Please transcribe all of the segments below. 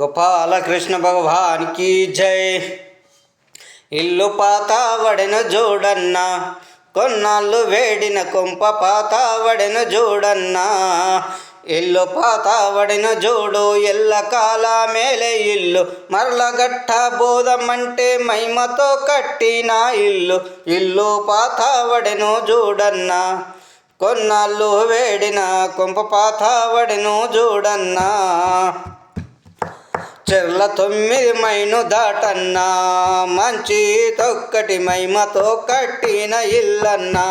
గోపాల కృష్ణ భగవానికి జై. ఇల్లు పాతావడిన చూడన్నా కొన్నాళ్ళు వేడిన కొంప పాతావడిన చూడన్నా ఇల్లు పాతావడిన జోడు ఎల్ల కాల మేలే ఇల్లు మరలగట్ట బోధమంటే మహిమతో కట్టిన ఇల్లు. ఇల్లు పాతావడెను చూడన్నా కొన్నాళ్ళు వేడిన కొంప పాతావడెను చూడన్నా చెర్ల తొమ్మిది మైను దాటన్నా మంచి తొక్కటి మైమతో కట్టిన ఇల్లన్నా.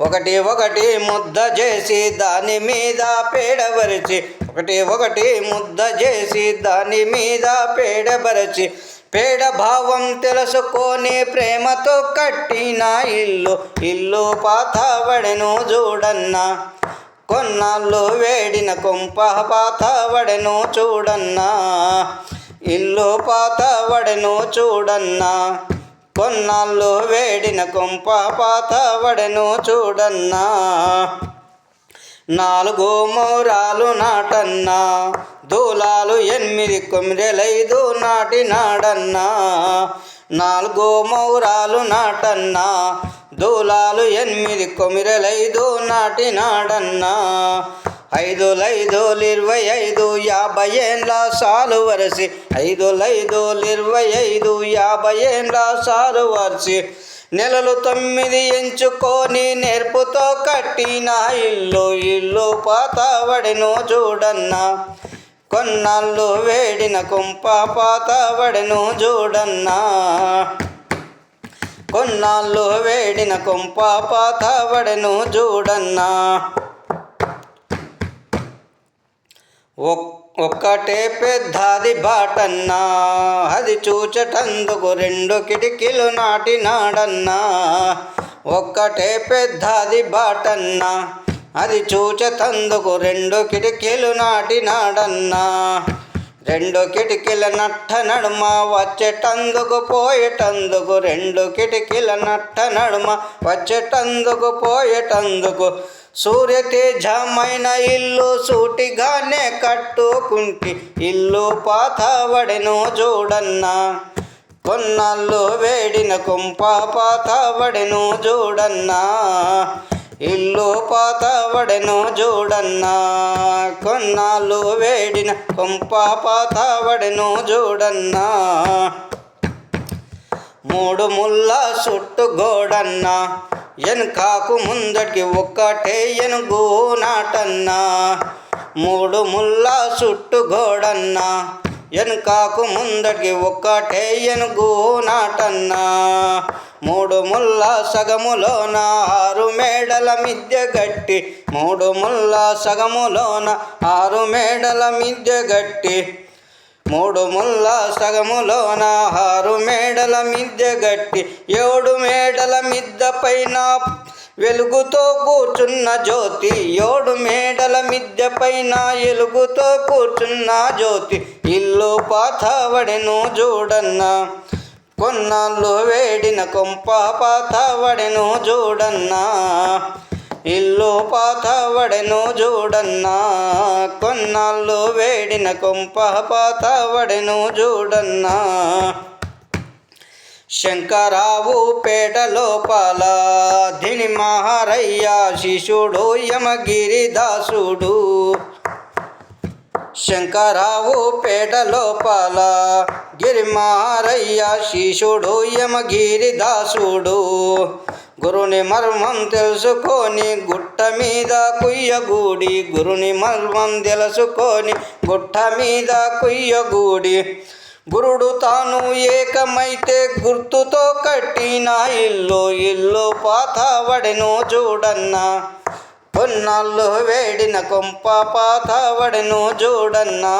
ఒకటి ఒకటి ముద్ద చేసి దాని మీద పేడబరిచి ఒకటి ఒకటి ముద్ద చేసి దాని మీద పేడబరచి పేడ భావం తెలుసుకొని ప్రేమతో కట్టిన ఇల్లు ఇల్లు పాతవడెను చూడన్నా. కొన్నాళ్ళు వేడిన కొంప పాతవడెను చూడన్నా. ఇల్లు పాతవడెను చూడన్నా. కొన్నాళ్ళు వేడిన కొంప పాతవడెను చూడన్నా. నాలుగు మూరాలు నాటన్నా. దూలాలు ఎనిమిది కొమ్మిరెలైదు నాటినాడన్నా. నాలుగు మౌరాలు నాటన్నా. దూలాలు ఎనిమిది కొమిరలైదు నాటినాడన్నా ఐదులైదులు ఇరవై ఐదు యాభై ఏండ్ల సాలు వరసి. ఐదులైదులు ఇరవై ఐదు యాభై ఏండ్ల సాలు వరసి. నెలలు తొమ్మిది ఎంచుకొని నేర్పుతో కట్టిన ఇల్లు ఇల్లు పాతవడిను చూడన్నా. కొన్నాళ్ళు వేడిన కుంప పాతవడిను చూడన్నా. కొన్నాళ్ళు వేడిన కొంప పాతవడెను చూడన్నా ఒక్- ఒక్కటే పెద్దది బాటన్నా. అది చూచటందుకు రెండు కిటికీలు నాటినాడన్నా. ఒక్కటే పెద్దది బాటన్నా. అది చూచతందుకు రెండు కిటికీలు నాటినాడన్నా. రెండు కిటికీల నట్ట నడుమ వచ్చేటందుకు పోయేటందుకు రెండు కిటికీల నట్ట నడుమ వచ్చేటందుకు పోయేటందుకు. సూర్య తేజమైన ఇల్లు సూటిగానే కట్టుకుంటి ఇల్లు పాతబడిను చూడన్నా. కొన్నాళ్ళు వేడిన కుంప పాతబడిను చూడన్నా. ఇల్లు పాతవడెను చూడన్నా కొన్నాళ్ళు వేడిన కొంప పాతవడెను చూడన్నా మూడు ముళ్ళ చుట్టు గోడన్నా ఎనకాకు ముందటికి ఒక్కటే ఎనుగు నాటన్నా. మూడు ముళ్ళ చుట్టు గోడన్నా ఎనకాకు ముందటికి ఒక్కటే ఎనుగు నాటన్నా. మూడు ముళ్ళ సగములోన ఆరు మేడల మిద్దె గట్టి. మూడు ముళ్ళ సగములోన ఆరు మేడల మిద్య గట్టి. మూడు ముళ్ళ సగములోన ఆరు మేడల మిద్దె గట్టి. ఏడు మేడల మిద్ద పైన వెలుగుతో కూర్చున్న జ్యోతి. ఏడు మేడల మిద్దె పైన ఎలుగుతో కూర్చున్న జ్యోతి. ఇల్లు పాతవడెను చూడన్నా. కొన్నాళ్ళు వేడిన కొంప పాతవడెను చూడన్నా. ఇల్లు పాతవడెను చూడన్నా. కొన్నాళ్ళు వేడిన కొంప పాతవడెను చూడన్నా. శంకరావు పేట లోపల దిని మహారయ్య శిశుడు యమగిరి దాసుడు. శంకరావు పేట లోపల. గిరిమారయ్య శిశుడు యమగిరి దాసుడు. గురుని మర్మం తెలుసుకొని గుట్ట మీద కుయ్యగూడి. గురుని మర్మం తెలుసుకొని గుట్ట మీద కుయ్యగూడి. గురుడు తాను ఏకమైతే గుర్తుతో కట్టిన ఇల్లు ఇల్లు పాతవడెను చూడన్నా. కొన్నాళ్ళు వేడిన కొంప పాతవడెను చూడన్నా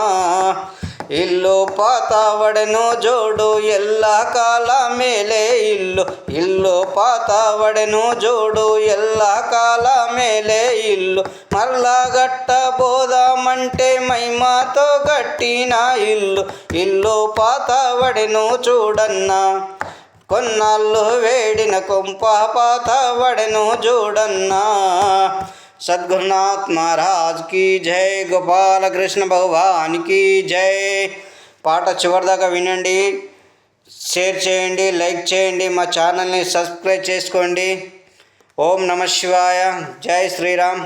ఇల్లు పాతవడెను జోడు ఎల్ల కాల మేలే ఇల్లు. ఇల్లు పాతవడెను జోడు ఎల్ల కాల మేలే ఇల్లు. మరలా గట్ట బోదామంటే మైమాతో గట్టిన ఇల్లు. ఇల్లు పాతవడెను చూడన్నా కొన్నాళ్ళు వేడిన కొంప పాతవడెను చూడన్నా సద్గురునాథ్ మహారాజ్ కీ జై గోపాలకృష్ణ భగవానికి జై పాట చివరిదాకా వినండి షేర్ చేయండి లైక్ చేయండి మా ఛానల్ని సబ్స్క్రైబ్ చేసుకోండి. ఓం నమ శివాయ జై శ్రీరామ్.